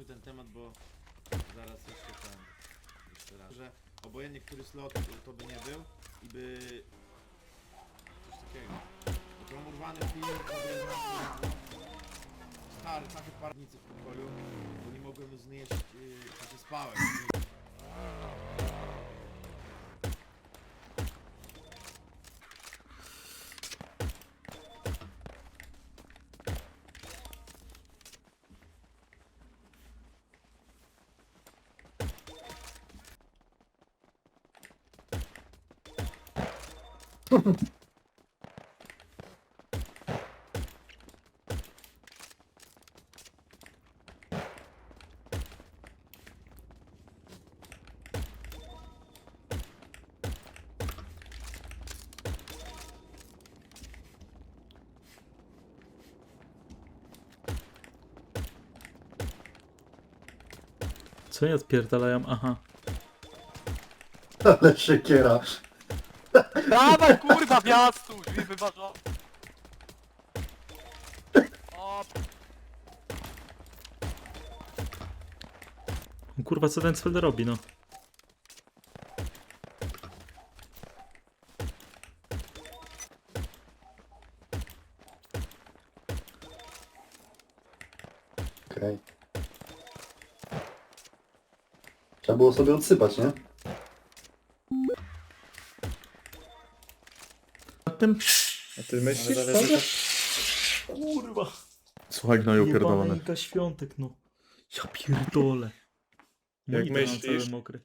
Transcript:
skończył ten temat, bo zaraz jeszcze ten, jeszcze raz, że obojętnie który slot to by nie był i by coś takiego. Bo to urwany film, by stary, takie parnicy w pokoju, bo nie mogłem znieść, yy, znaczy spałem. Co nie odpierdalają? Aha. Ale siekiera. Dawaj kurwa miastu! Drzwi wyważone! O, Kurwa, co ten cel robi, no? Okej. Trzeba było sobie odsypać, nie? Tym... A ty myślisz? Ale Paweł? Kurwa. Słuchaj, gnoju Jebana pierdolony. Iga Świątek, no. Ja pierdolę. Jak Monitor na myślisz? cały mokry.